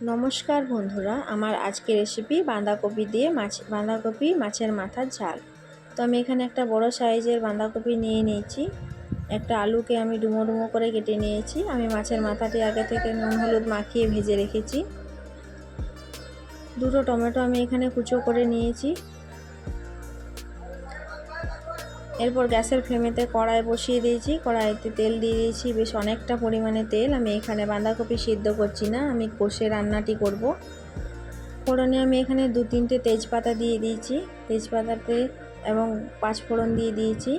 নমস্কার বন্ধুরা, আমার আজকে রেসিপি বাঁধাকপি দিয়ে মাছ, বাঁধাকপি মাছের মাথার ঝাল। তো আমি এখানে একটা বড় সাইজের বাঁধাকপি নিয়ে নিয়েছি। একটা আলুকে আমি ডুমো ডুমো করে কেটে নিয়েছি। আমি মাছের মাথাটি আগে থেকে নুন, হলুদ মাখিয়ে ভেজে রেখেছি। দুটো টমেটো আমি এখানে কুচো করে নিয়েছি। এরপর গ্যাসের ফ্লেমেতে কড়াই বসিয়ে দিয়েছি। কড়াইতে তেল দিয়ে দিয়েছি। বেশ অনেকটা পরিমাণে তেল। আমি এখানে বাঁধাকপি সিদ্ধ করছি না। আমি কষে রান্নাটি করব। ফোড়নে আমি এখানে দু তিনটে তেজপাতা দিয়ে দিয়েছি। তেজপাতাতে এবং পাঁচফোড়ন দিয়ে দিয়েছি।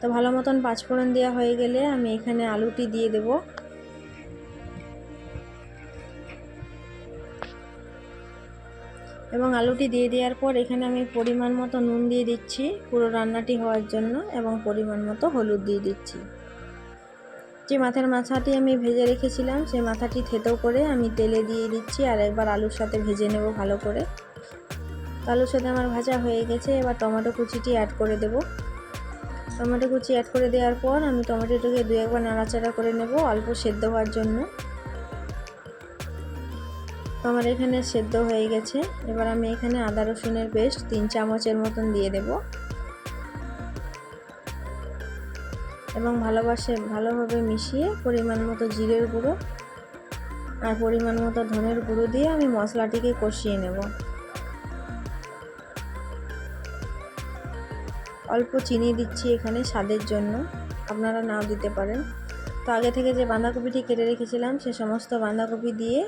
তো ভালো মতন পাঁচফোড়ন দেওয়া হয়ে গেলে আমি এখানে আলুটি দিয়ে দেবো। এবং আলুটি দিয়ে দেওয়ার পর এখানে আমি পরিমাণ মতো নুন দিয়ে দিচ্ছি। পুরো রান্নাটি হওয়ার জন্য এবং পরিমাণ মতো হলুদ দিয়ে দিচ্ছি। যে মাথার মাথাটি আমি ভেজে রেখেছিলাম সেই মাথাটি থেতো করে আমি তেলে দিয়ে দিচ্ছি আর একবার আলুর সাথে ভেজে নেব ভালো করে। আলুর সাথে আমার ভাজা হয়ে গেছে, এবার টমেটো কুচিটি অ্যাড করে দেব। টমেটো কুচি অ্যাড করে দেওয়ার পর আমি টমেটোটাকে দু একবার নাড়াচাড়া করে নেব অল্প সেদ্ধ হওয়ার জন্য। তো আমার এখানে সেদ্ধ হয়ে গেছে। এবার আমি এখানে আদা রসুনের পেস্ট তিন চামচের মতন দিয়ে দেব। এবং ভালোবাসে, ভালোভাবে মিশিয়ে পরিমাণ মতো জিরের গুঁড়ো আর পরিমাণ মতো ধনের গুঁড়ো দিয়ে আমি মশলাটিকে কষিয়ে নেব। অল্প চিনি দিচ্ছি এখানে স্বাদের জন্য, আপনারা নাও দিতে পারেন। তো আগে থেকে যে বাঁধাকপিটি কেটে রেখেছিলাম, সে সমস্ত বাঁধাকপি দিয়ে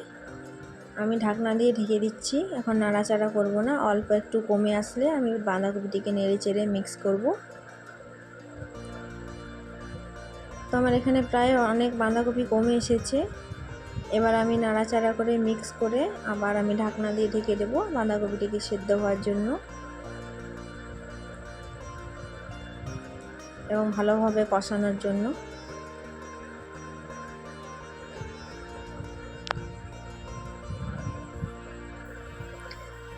আমি ঢাকনা দিয়ে ঢেকে দিচ্ছি। এখন নাড়াচাড়া করব না, অল্প একটু কমে আসলে আমি বাঁধাকপিটিকে নেড়ে চেড়ে মিক্স করব। তো আমার এখানে প্রায় অনেক বাঁধাকপি কমে এসেছে। এবার আমি নাড়াচাড়া করে মিক্স করে আবার আমি ঢাকনা দিয়ে ঢেকে দেবো বাঁধাকপিটিকে সেদ্ধ হওয়ার জন্য। এবং ভালোভাবে কষানোর জন্য।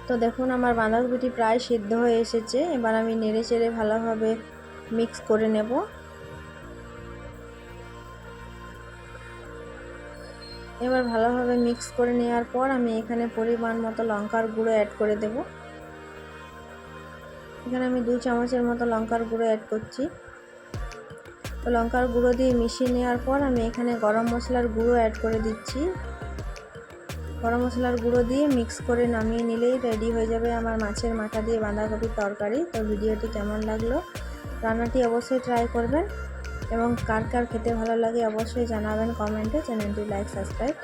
তো দেখুন, আমার বাঁধাকপিটি প্রায় সিদ্ধ হয়ে এসেছে। এবার আমি নেড়ে চেড়ে ভালোভাবে মিক্স করে নেব। এবার ভালোভাবে মিক্স করে নেওয়ার পর আমি এখানে পরিমাণ মতো লঙ্কার গুঁড়ো অ্যাড করে দেব। এখানে আমি দু চামচের মতো লঙ্কার গুঁড়ো অ্যাড করছি। তো লঙ্কার গুঁড়ো দিয়ে মিশিয়ে নেওয়ার পর আমি এখানে গরম মশলার গুঁড়ো অ্যাড করে দিচ্ছি। গরম মশলার গুঁড়ো দিয়ে মিক্স করে নামিয়ে নিলেই রেডি হয়ে যাবে আমার মাছের মাথা দিয়ে বাঁধাকপির তরকারি। তো ভিডিওটি কেমন লাগল? রান্নাটি অবশ্যই ট্রাই করবেন এবং কার কার খেতে ভালো লাগে অবশ্যই জানাবেন কমেন্টে। চ্যানেলটি লাইক সাবস্ক্রাইব